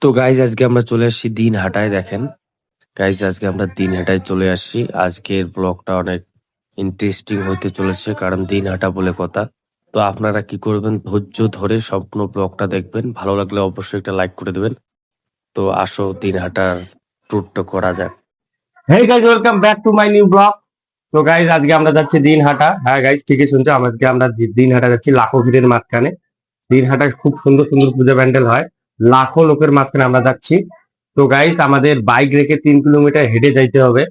তো গাইজ আজকে আমরা চলে আসছি দিন হাটায় দেখেন। গাইজ আজকে আমরা দিন হাটায় চলে আসছি। আজকের ব্লগটা অনেক ইন্টারেস্টিং হতে চলেছে, কারণ দিন হাটা বলে কথা। তো আপনারা কি করবেন, ধৈর্য ধরে সম্পূর্ণ ব্লগটা দেখবেন। ভালো লাগলে অবশ্যই একটা লাইক করে দেবেন। তো আসো দিন হাটার ট্যুরটা করা যাক। Hey guys welcome back to my new blog তো গাইজ আজকে আমরা যাচ্ছি দিন দিনহাটা। হ্যাঁ গাইজ ঠিকই শুনছো, আজকে আমরা দি- দিনহাটা যাচ্ছি লাখো ভিড়ের মাঝখানে। দিন দিনহাটায় খুব সুন্দর সুন্দর পূজা প্যান্ডেল হয়। লাখো লোকের মাঝখানে আমরা যাচ্ছি। তো গাইজ আমাদের বাইক রেখে তিন কিলোমিটার হেঁটে যাইতে হবে।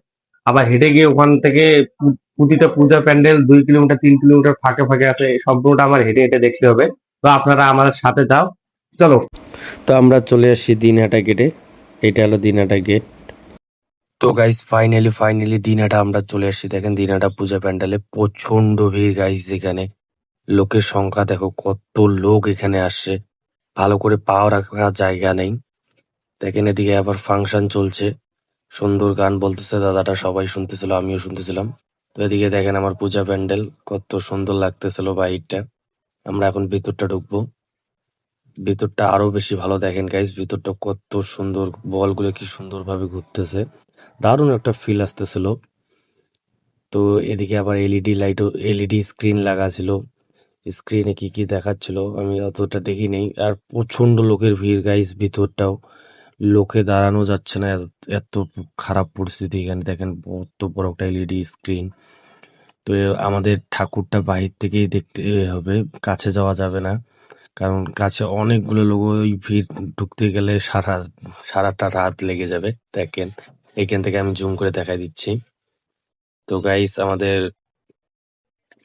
আবার হেঁটে গিয়ে ওখান থেকে প্রতিটা পূজা প্যান্ডেল, দুই কিলোমিটার, তিন কিলোমিটার ফাঁকে ফাঁকে আছে সম্পূর্ণটা আমার হেঁটে হেঁটে দেখতে হবে। তো আপনারা আমার সাথে যাও। চলো। তো আমরা চলে আসছি দিনহাটা গেটে এটা হলো দিনহাটা গেট তো গাইস ফাইনালি ফাইনালি দিনহাটা আমরা চলে আসছি দেখেন দিনহাটা পূজা প্যান্ডেলে প্রচণ্ড ভিড় গাইস এখানে। লোকের সংখ্যা দেখো, কত লোক এখানে আসছে। ভালো করে পাও রাখার জায়গা নেই। দেখেন এদিকে আবার ফাংশন চলছে। সুন্দর গান বলতেছে, দাদাটা সবাই শুনতেছিল, আমিও শুনতেছিলাম। তো এদিকে দেখেন আমার পূজা প্যান্ডেল, কত সুন্দর লাগতেছিল বাইকটা। আমরা এখন ভিতরটা ঢুকবো। ভিতরটা আরও বেশি ভালো দেখেন গাইস ভিতরটা কত সুন্দর, বলগুলো কি সুন্দর ভাবে ঘুরতেছে। দারুণ একটা ফিল আসতেছিল। তো এদিকে আবার এলইডি লাইটও এলইডি স্ক্রিন লাগা ছিল। স্ক্রিনে কি কি দেখাচ্ছিল, আমি অতটা দেখি নেই। আর প্রচণ্ড লোকের ভিড় গাইস ভিতরটাও। লোকে দাঁড়ানো যাচ্ছে না, এত- খারাপ পরিস্থিতি এখানে। দেখেন কত বড় একটা এলইডি স্ক্রিন তো আমাদের ঠাকুরটা বাহির থেকেই দেখতে হবে। কাছে যাওয়া যাবে না। কারণ কাছে অনেকগুলো লোক, ওই ভিড় ঢুকতে গেলে সারা, সারাটা রাত লেগে যাবে। দেখেন, এখান থেকে আমি জুম করে দেখাই দিচ্ছি। তো গাইস আমাদের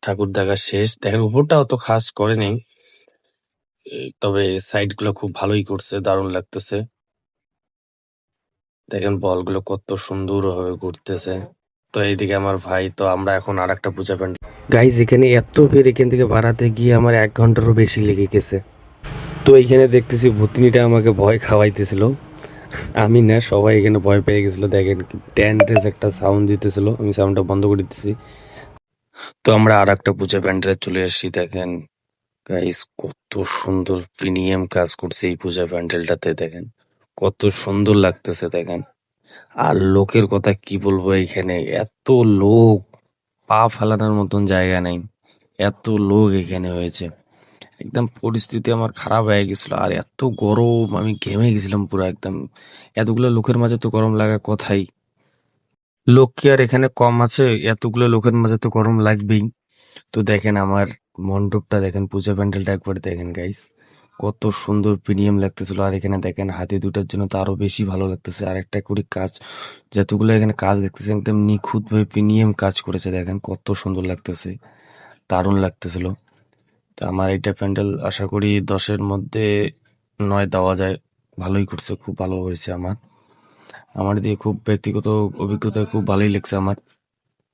ঠাকুর দেখা শেষ। দেখেন উপরটা অত খাস করে তবে সাইডগুলো খুব ভালোই করছে, দারুণ লাগতেছে। দেখেন, বলগুলো কত সুন্দর ভাবে ঘুরতেছে। তো এইদিকে আমার ভাই, তো আমরা এখন আর একটা পূজা প্যান্ডেল গাইজ এখানে এত ভিড়, এখান থেকে বাড়াতে গিয়ে আমার এক ঘন্টারও বেশি লেগে গেছে। তো এইখানে দেখতেছি, ভূতনিটা আমাকে ভয় খাওয়াইতেছিল। আমি না, সবাই এখানে ভয় পেয়ে গেছিল। দেখেন ড্যান্ডেস একটা সাউন্ড দিতেছিল। আমি সাউন্ডটা বন্ধ করে দিতেছি। তো আমরা আর একটা পূজা প্যান্ডেলে চলে আসছি, দেখেন। গাইস কত সুন্দর প্রিমিয়াম কাজ করছে এই পূজা প্যান্ডেলটাতে, দেখেন। কত সুন্দর লাগতেছে, দেখেন। আর লোকের কথা কি বলব এখানে? এত লোক, পা ফেলানোর মতন জায়গা নেই। এত লোক এখানে হয়েছে। একদম পরিস্থিতি আমার খারাপ হয়ে গেছিল। আর এত গরম, আমি ঘেমে গেছিলাম পুরো একদম। এতগুলো লোকের মাঝে তো গরম লাগা কথাই। লোক কি আর এখানে কম আছে? এতগুলো লোকের মাঝে তো গরম লাগবেই। তো দেখেন আমার মণ্ডপটা, দেখেন পূজা প্যান্ডেলটা একবার দেখেন গাইস কত সুন্দর প্রিমিয়াম লাগতেছিল। আর এখানে দেখেন হাতে দুটার জন্য তো আরও বেশি ভালো লাগতেছে। আর একটা করে কাজ, যতগুলো এখানে কাজ দেখতেছে, একদম নিখুঁত ভাবে প্রিমিয়াম কাজ করেছে। দেখেন কত সুন্দর লাগতেছে। দারুণ লাগতেছিল। তো আমার এইটা প্যান্ডেল আশা করি দশের মধ্যে নয় দেওয়া যায়। ভালোই করছে, খুব ভালো হয়েছে আমার। আমার দিয়ে খুব ব্যক্তিগত অভিজ্ঞতা খুব ভালোই লেগছে আমার।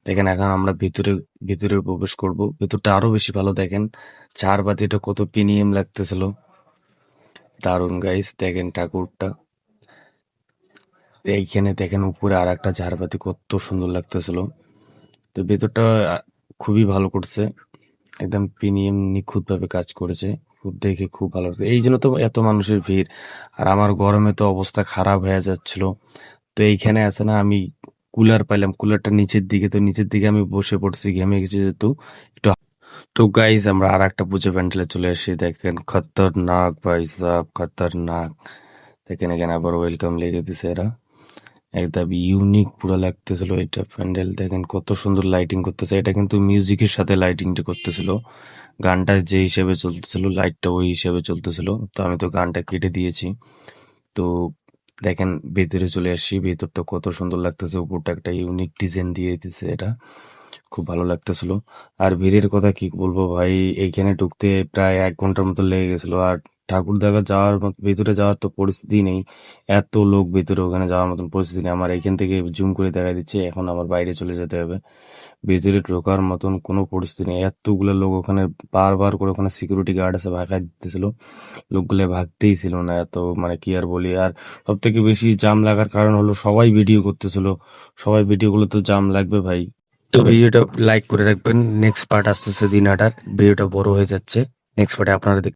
দেখেন, এখন আমরা ভিতরে ভিতরে প্রবেশ করব। ভিতরটা আরও বেশি ভালো দেখেন। চার বাতিটা কত প্রিমিয়াম লাগতেছিল। দারুণ গাইস দেখেন ঠাকুরটা। এইখানে দেখেন উপরে আর একটা ঝাড়বাতি কত সুন্দর লাগতেছিল। তো ভেতরটা খুবই ভালো করছে। একদম প্রিমিয়াম নিখুঁত ভাবে কাজ করেছে। দেখে খুব ভালো লাগছে এই জন্য তো এত মানুষের ভিড়। আর আমার গরমে তো অবস্থা খারাপ হয়ে যাচ্ছিল। তো এইখানে আছে না, আমি কুলার পাইলাম। কুলারটা নিচের দিকে, তো নিচের দিকে আমি বসে পড়ছি ঘেমে গেছি যেহেতু। একটু তো গাইজ আমরা আর একটা পুজো প্যান্ডেলে চলে আসি। দেখেন, খতরনাক ভাই সাব খতরনাক। দেখেন এখানে আবার ওয়েলকাম লেগে দিছে এরা। একদম ইউনিক পুরো লাগতেছিল, এটা প্যান্ডেল দেখেন কত সুন্দর লাইটিং করতেছে। এটা কিন্তু মিউজিকের সাথে লাইটিংটা করতেছিল। গানটা যে হিসেবে চলতেছিল লাইটটা ওই হিসেবে চলতেছিল। তো আমি তো গানটা কেটে দিয়েছি। তো দেখেন, ভেতরে চলে আসছি, ভেতরটা কত সুন্দর লাগতেছে, উপরটা একটা ইউনিক ডিজাইন দিয়ে দিতেছে এটা। খুব ভালো লাগতেছিল। আর ভিড়ের কথা কি বলব ভাই, এইখানে ঢুকতে প্রায় এক ঘণ্টার মতো লেগে গেছিল। আর ঠাকুর দেখা যাওয়ার ভিতরে যাওয়ার তো পরিস্থিতি নেই। এত লোক ভিতরে, ওখানে যাওয়ার মতন পরিস্থিতি নেই। আমার এখান থেকে জুম করে দেখা দিচ্ছে, এখন আমার বাইরে চলে যেতে হবে। ভিতরে ঢোকার মতন কোনো পরিস্থিতি নেই। এতগুলো লোক ওখানে বারবার করে ওখানে সিকিউরিটি গার্ড আছে ভাগা দিতেছিল। লোকগুলো ভাগতেই ছিল না এত মানে কি আর বলি। আর সব থেকে বেশি জাম লাগার কারণ হলো সবাই ভিডিও করতেছিল। সবাই ভিডিওগুলো তো জাম লাগবে ভাই। তো ভিডিওটা লাইক করে রাখবেন। নেক্সট পার্ট আসতেছে দিন আটার। ভিডিওটা বড় হয়ে যাচ্ছে। নেক্সট পার্টে আপনারা দেখ-